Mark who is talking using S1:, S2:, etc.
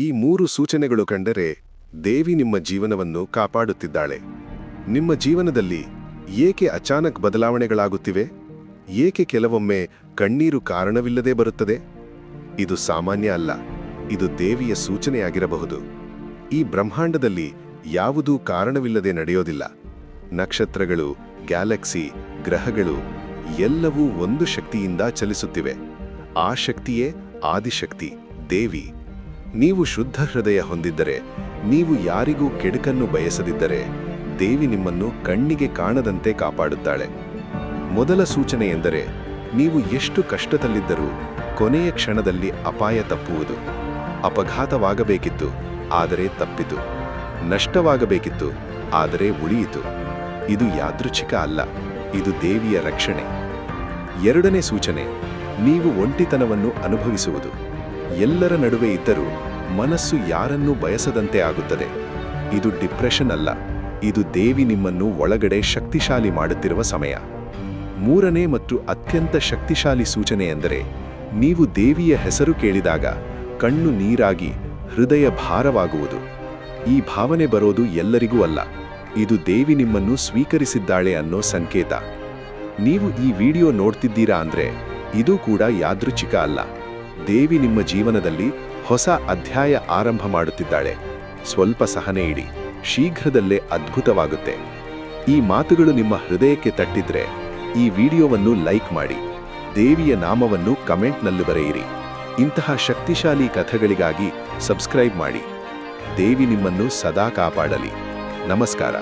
S1: ಈ ಮೂರು ಸೂಚನೆಗಳು ಕಂಡರೆ ದೇವಿ ನಿಮ್ಮ ಜೀವನವನ್ನು ಕಾಪಾಡುತ್ತಿದ್ದಾಳೆ. ನಿಮ್ಮ ಜೀವನದಲ್ಲಿ ಏಕೆ ಅಚಾನಕ್ ಬದಲಾವಣೆಗಳಾಗುತ್ತಿವೆ? ಏಕೆ ಕೆಲವೊಮ್ಮೆ ಕಣ್ಣೀರು ಕಾರಣವಿಲ್ಲದೆ ಬರುತ್ತದೆ? ಇದು ಸಾಮಾನ್ಯ ಅಲ್ಲ, ಇದು ದೇವಿಯ ಸೂಚನೆಯಾಗಿರಬಹುದು. ಈ ಬ್ರಹ್ಮಾಂಡದಲ್ಲಿ ಯಾವುದೂ ಕಾರಣವಿಲ್ಲದೆ ನಡೆಯೋದಿಲ್ಲ. ನಕ್ಷತ್ರಗಳು, ಗ್ಯಾಲಕ್ಸಿ, ಗ್ರಹಗಳು ಎಲ್ಲವೂ ಒಂದು ಶಕ್ತಿಯಿಂದ ಚಲಿಸುತ್ತಿವೆ. ಆ ಶಕ್ತಿಯೇ ಆದಿಶಕ್ತಿ, ದೇವಿ. ನೀವು ಶುದ್ಧ ಹೃದಯ ಹೊಂದಿದ್ದರೆ, ನೀವು ಯಾರಿಗೂ ಕೆಡುಕನ್ನು ಬಯಸದಿದ್ದರೆ, ದೇವಿ ನಿಮ್ಮನ್ನು ಕಣ್ಣಿಗೆ ಕಾಣದಂತೆ ಕಾಪಾಡುತ್ತಾಳೆ. ಮೊದಲ ಸೂಚನೆ ಎಂದರೆ ನೀವು ಎಷ್ಟು ಕಷ್ಟದಲ್ಲಿದ್ದರೂ ಕೊನೆಯ ಕ್ಷಣದಲ್ಲಿ ಅಪಾಯ ತಪ್ಪುವುದು. ಅಪಘಾತವಾಗಬೇಕಿತ್ತು, ಆದರೆ ತಪ್ಪಿತು. ನಷ್ಟವಾಗಬೇಕಿತ್ತು, ಆದರೆ ಉಳಿಯಿತು. ಇದು ಯಾದೃಚ್ಛಿಕ ಅಲ್ಲ, ಇದು ದೇವಿಯ ರಕ್ಷಣೆ. ಎರಡನೇ ಸೂಚನೆ, ನೀವು ಒಂಟಿತನವನ್ನು ಅನುಭವಿಸುವುದು. ಎಲ್ಲರ ನಡುವೆ ಇದ್ದರೂ ಮನಸ್ಸು ಯಾರನ್ನೂ ಬಯಸದಂತೆ ಆಗುತ್ತದೆ. ಇದು ಡಿಪ್ರೆಷನ್ ಅಲ್ಲ. ಇದು ದೇವಿ ನಿಮ್ಮನ್ನು ಒಳಗಡೆ ಶಕ್ತಿಶಾಲಿ ಮಾಡುತ್ತಿರುವ ಸಮಯ. ಮೂರನೇ ಮತ್ತು ಅತ್ಯಂತ ಶಕ್ತಿಶಾಲಿ ಸೂಚನೆ ಎಂದರೆ, ನೀವು ದೇವಿಯ ಹೆಸರು ಕೇಳಿದಾಗ ಕಣ್ಣು ನೀರಾಗಿ ಹೃದಯ ಭಾರವಾಗುವುದು. ಈ ಭಾವನೆ ಬರೋದು ಎಲ್ಲರಿಗೂ ಅಲ್ಲ. ಇದು ದೇವಿ ನಿಮ್ಮನ್ನು ಸ್ವೀಕರಿಸಿದ್ದಾಳೆ ಅನ್ನೋ ಸಂಕೇತ. ನೀವು ಈ ವಿಡಿಯೋ ನೋಡ್ತಿದ್ದೀರಾ ಅಂದ್ರೆ, ಇದು ಕೂಡ ಯಾದೃಚ್ಛಿಕ ಅಲ್ಲ. ದೇವಿ ನಿಮ್ಮ ಜೀವನದಲ್ಲಿ ಹೊಸ ಅಧ್ಯಾಯ ಆರಂಭ ಮಾಡುತ್ತಿದ್ದಾಳೆ. ಸ್ವಲ್ಪ ಸಹನೆ ಇಡಿ, ಶೀಘ್ರದಲ್ಲೇ ಅದ್ಭುತವಾಗುತ್ತೆ. ಈ ಮಾತುಗಳು ನಿಮ್ಮ ಹೃದಯಕ್ಕೆ ತಟ್ಟಿದ್ರೆ, ಈ ವಿಡಿಯೋವನ್ನು ಲೈಕ್ ಮಾಡಿ, ದೇವಿಯ ನಾಮವನ್ನು ಕಮೆಂಟ್ನಲ್ಲಿ ಬರೆಯಿರಿ. ಇಂತಹ ಶಕ್ತಿಶಾಲಿ ಕಥೆಗಳಿಗಾಗಿ ಸಬ್ಸ್ಕ್ರೈಬ್ ಮಾಡಿ, ದೇವಿ ನಿಮ್ಮನ್ನು ಸದಾ ಕಾಪಾಡಲಿ. ನಮಸ್ಕಾರ.